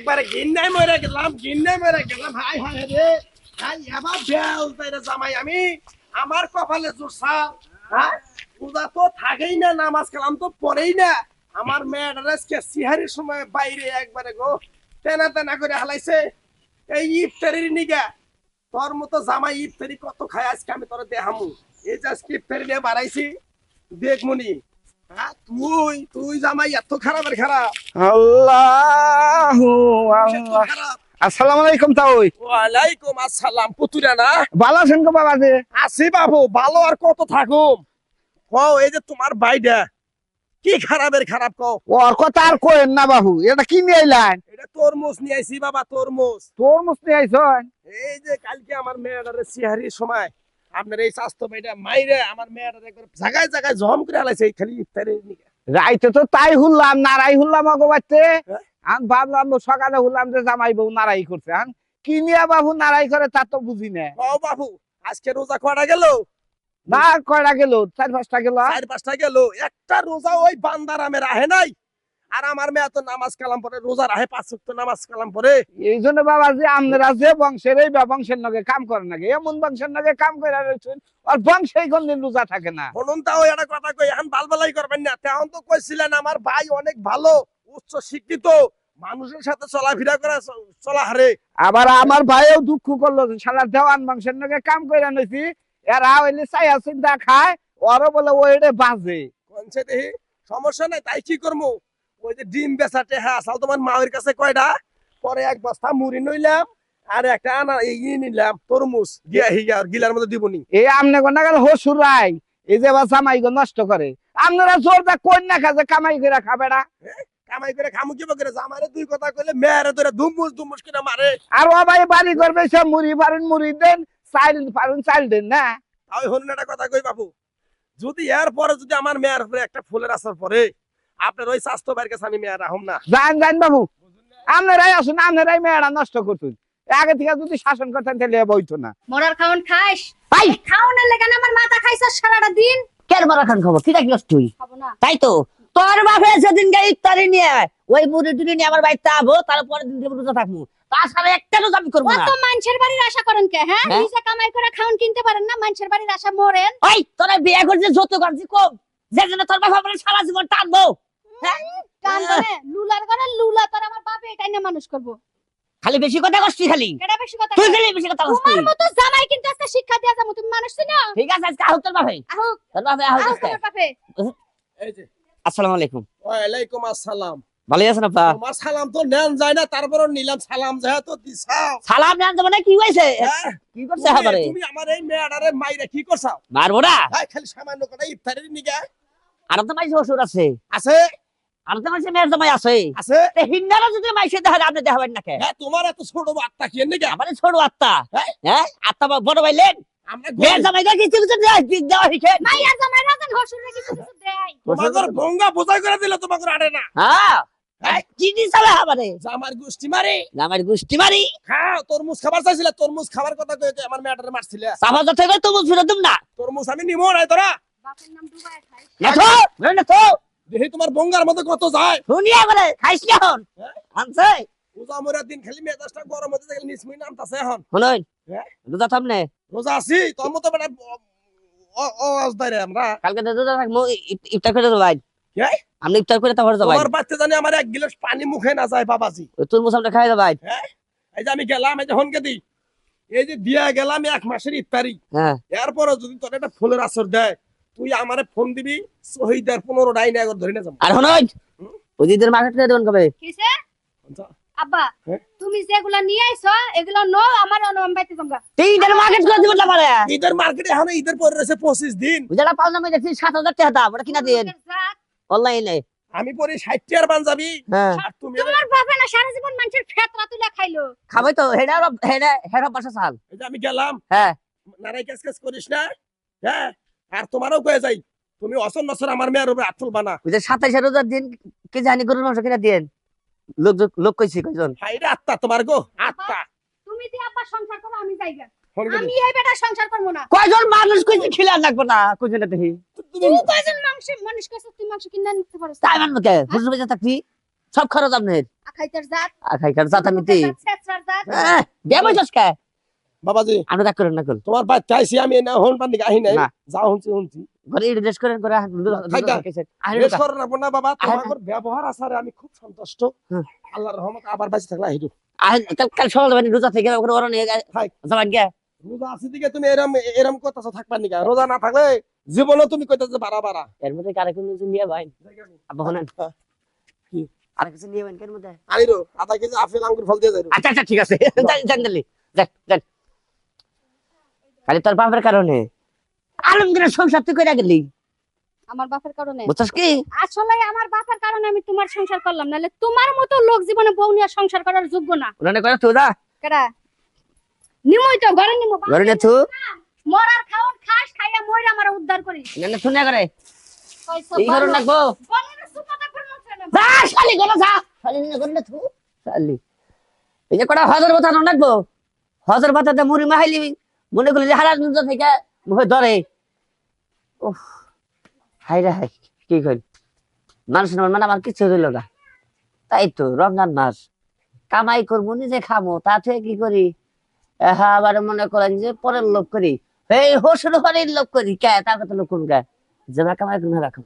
একবারে গিন্নায় মরে গেলাম গিন্নায় মরে গেলাম। হাই হাই রে। হাই এবার বেল তাইরে জামাই আমি। আমার কপালে জোরসাল হ্যাঁ পূজা তো থাকেই না, নামাজ কালাম তো পড়েই না। আমার মেয়েটার আজকে সিহারির সময় বাইরে একবারে গো, তেনা তেনা করে হালাইছে। এই ইফতারির নিগা, তোর মতো জামাই ইফতারি কত খায় আজকে আমি তোর দেহামু এই যে আজকে ইফতারি নিয়ে বাড়াইছি দেখমুনি তুই তুই জামাই এত খারাপের খারাপ। আল্লাহু এত আল্লাহ। আসসালামু আলাইকুম তাওই ওয়ালাইকুম আসসালাম পুতুরা না? ভালো আছেন গো বাবা যে আছি বাবু ভালো আর কত থাকুম? কও এই যে তোমার বাইডা কি খারাপের খারাপ কও? ওর কথা আর কোয়েন না বাবু এটা কি নিয়ে আইলেন? এটা তরমুজ নিয়ে আইছি বাবা তরমুজ। তোর মুস্তি আইছন? এই যে কালকে আমার মেয়েটারে সিহারির সময় আপনার এই স্বাস্থ্য ভাইটা মাইরে আমার মেয়েটার একবার জায়গায় জায়গায় জম করে হালাইছে এই খালি ইফতারের নিকে। রাইতে তো তাই হুললাম নারাই হুললাম অগো বাচ্চে হ্যাঁ? আমি ভাবলাম সকালে হুললাম যে জামাই বউ নারাই করছে। আন কি নিয়ে বাবু নারাই করে তা তো বুঝি না। কও বাবু আজকে রোজা কটা গেল? না কয়টা গেল? চার পাঁচটা গেল। চার পাঁচটা গেল। একটা রোজা ওই বান্দার আমের আহে নাই? আর আমার মেয়ে তো নামাজ কালাম পরে রোজা রাহে পাঁচ ওয়াক্ত নামাজ কালাম পরে এই জন্য বাবা যে আপনারা যে বংশের এই বা বংশের নগে কাম করেন নাকি এমন বংশের নগে কাম করে রয়েছেন আর বংশেই কোনদিন রোজা থাকে না। বলুন তাও কথা কই এখন বালবালাই করবেন না। তেমন তো কইছিলেন আমার ভাই অনেক ভালো উচ্চ শিক্ষিত মানুষের সাথে চলাফেরা করা চলা হারে। আবার আমার ভাইও দুঃখ করল শালা দেওয়ান বংশের নগে কাম করে নইছি এরা হইলে চাইয়া চিন্তা খায় ওরও বলে ওইটা বাজে। কোনছে দেখি সমস্যা নাই তাই কি করব ওই যে ডিম বেচাটে হ্যাঁ আসাল তোমার মায়ের কাছে কয়টা? পরে এক বস্তা মুড়ি নইলাম আর একটা আনা এই নিলাম তরমুজ। গিয়া গিলার মধ্যে দিবনি। এই আমনে কোনা গেল হসুরাই এই যে বা জামাই গো নষ্ট করে। আপনারা কোন না খাজে কামাই করে খাবেড়া কামাই করে খামু কি করে জামারে দুই কথা কইলে মেয়েরে ধরে দুমুস দুমুস করে মারে। আর ও ভাই বাড়ি করবে সব মুড়ি পারেন মুড়ি দেন চাইল পারেন চাইল দেন না। আমি হনুন একটা কথা কই বাবু যদি এর পরে যদি আমার মেয়ের উপরে একটা ফুলের আসার পরে আপনার ওই স্বাস্থ্য বাইরের কাছে আমি মেয়ের রাহম না। জান জান বাবু আপনারাই আসুন আপনারাই মেয়েরা নষ্ট করতুন আগে থেকে যদি শাসন করতেন তাহলে বইতো না। মরার খাওন খাইস? ভাই খাওনের লেগে আমার মাথা খাইছ সারাটা দিন? কেন মারা খান খাব? কি রাখলি তুই? খাব না। তাই তো? তোর বাপে সেদিন গে ইফতারি নিয়ে ওই মুড়ি টুড়ি নিয়ে আমার বাড়িতে আবো তারপরে দিন দেবো রোজা থাকব। তাছাড়া একটা রোজা আমি করব না। অত মানুষের বাড়ির আশা করেন কে হ্যাঁ? হ্যাঁ? নিজে কামাই করে খাওন কিনতে পারেন না মানুষের বাড়ির আশা মরেন। ওই তোরা বিয়ে করছে যত করছি কম যে জন্য তোর বাপ আমার সারা জীবন টানবো। লুলার করে লুলা তোর আমার বাপে এটাই না মানুষ করব। খালি বেশি কথা করছি খালি। কেডা বেশি কথা তুই খালি বেশি কথা করছিস তোমার মতো জামাই কিন্তু আজকে শিক্ষা দিয়া যাব তুমি মানুষ চিনো ঠিক আছে আজকে আহ তোর বাপে। আহো তোর বাপে আহ আহো বাপে। এই যে। আসসালামু আলাইকুম। ওয়ালাইকুম আসসালাম। ভালো আছেন আপা? তোমার সালাম তো নেন যায় না তারপরও নিলাম সালাম যায় তো দিছাও। সালাম জান যাবে না কি হয়েছে? হ্যাঁ? কি করছে তুমি- আমার এই মেয়েটারে মাইরে কি করছাও? মারবো না। খালি সামান্য কথা ইফতারের নিগা। আর তো মাইছে শ্বশুর আছে। আছে? আর তো মাইছে মেয়ের জামাই আছে? আছে। হিন্দারা যদি দেখা আপনি দেখাবেন না কে হ্যাঁ তোমার এত ছোট বার্তা কি নিগা আমার ছোট আত্মা হ্যাঁ? হ্যাঁ? আত্মা বড় না আমারে মারি। আমার মারি। তরমুজ খাবার চাইছিলে তরমুজ খাবার কথা আমার মেয়েটারে মারছিলে। সাফা না। তরমুজ আমি নিমো নাই তোরা। বাপের নাম ডুবাই দেখি তোমার গঙ্গার মধ্যে কত যায়? শুনিয়া বলে এখন? হ্যাঁ? আনছে? রোজা মরিয়া দিন খালি মেজাজটা গরম হতে গেলে নিসমুই নামতাছে এখন। হ্যাঁ? রোজা থামনে রোজা আছি তোর মতো বেটা আমরা কালকে তো রোজা থাকব ইফতার করে কে? আপনি ইফতার করে তারপরে যাবাই তোমার বাচ্চা জানি আমার এক গিলাস পানি মুখে না যায় বাবাজি তোর মুসামটা খাই দেবাই এই যে আমি গেলাম এই যে হনকে দি। এই যে দিয়া গেলাম এক মাসের ইফতারি। হ্যাঁ। এরপরে যদি তোর একটা ফুলের আসর দেয় তুই আমারে ফোন দিবি শহীদের পনেরো ডাইনে একর ধরে না যাব আর হুম? ওদিদের মার্কেট করে দেবেন কবে কিসে আব্বা হ্যাঁ? তুমি যেগুলা নিয়ে আইছো এগুলো নো আমার অনুমান বাইতে তোমরা মার্কেট করে দেবেন ঈদের মার্কেটে এখন ঈদের পরে রয়েছে পঁচিশ দিন বুঝলা পাল নামে দেখছি সাত হাজার টাকা দাম ওটা কিনা দিন অনলাইনে আমি পরে ষাট টিয়ার পাঞ্জাবি হ্যাঁ আর তুমি তোমার বাপে না সারা জীবন মানুষের ফেতরা তুলে খাইলো খাবে তো হেডা হেডা হেডা বাসা চাল এই যে আমি গেলাম হ্যাঁ নারাই কাজ কাজ করিস না হ্যাঁ আর তোমারও কয়ে যাই তুমি অসন নসর আমার মেয়ের উপরে আটল বানা। ওই যে সাতাইশের রোজার দিন কে জানি গরুর মাংস কিনা দিন লোক লোক কইছি কয়জন? হাইরে আত্মা তোমার গো আত্মা। তুমি দিয়ে আব্বা সংসার করো আমি যাইগা আমি এই বেটা সংসার করব না। কয়জন মানুষ কইছি খিলা লাগবো না? কয়জন দেখি। তুমি কয়জন মাংস মানুষ কাছে তুই মাংস কিনা নিতে পারছ তাই মানবো কে হুজুর বেজা থাকবি সব খরচ আপনার আখাইতার জাত। আখাই কার জাত আমি তুই ছেত্রার জাত বিয়া বইছস কে বাবাজি আমি রাগ করেন না কল। তোমার বাচ্চা আইসি আমি না হন পান্দি আহি নাই। না। যা হনছি হনছি। ঘরে ড্রেস করেন করে খাইতা। আরে বেশ করে রাখব না বাবা তোমার ব্যবহার আসারে আমি খুব সন্তুষ্ট। আল্লাহর রহমত আবার বাঁচি থাকলে আহিরু কাল কাল সকাল যাবেন রোজা থেকে ওখানে ওরা নিয়ে হাই। যাবেন গে রোজা আছে দিকে তুমি এরম এরম কথা থাকবার নিকা। রোজা না থাকলে জীবনে তুমি কইতেছে বাড়া বাড়া এর মধ্যে কারে কোনো নিয়ে ভাই আব্বা শুনেন। কি? আর কিছু নিয়ে ভাই এর মধ্যে আধা কেজি আপেল আঙ্গুর ফল দিয়ে যাইরো আচ্ছা আচ্ছা ঠিক আছে। যান যান। খালি তোর বাপের কারণে। আলমগীরের সংসার তুই করে গেলি? আমার বাপের কারণে। বুঝছস কি? আসলে আমার বাপের কারণে আমি তোমার সংসার করলাম নাহলে তোমার মতো লোক জীবনে বউ নিয়ে সংসার করার যোগ্য না। ওখানে করে তুই যা। কেডা? নিমই তো ঘরে নিমো ঘরে নে তুই মরার খাওন খাস খাইয়া মইরা আমার উদ্ধার করিস। না না তুই করে এই ঘরে রাখব? বনের সুপাতা ফেলছে না যা শালি গেল যা। শালি না করে তুই শালি। এই যে কটা হজর কথা না হজর মুড়ি মাহাইলি মনে করলি হারা দুজন থেকে মুখে ধরে। উফ হাই রে হাই কি করি? মানুষ মানে আমার কিছু রইল না। তাই তো, রমজান মাস। কামাই করব, নিজে খামো তাতে কি করি? হ্যাঁ আবার মনে করেন যে পরের লোক করি। এই হোসেন হরির লোক করি। কে? তা কথা লোক কোন কে? যে কামাই করে রাখো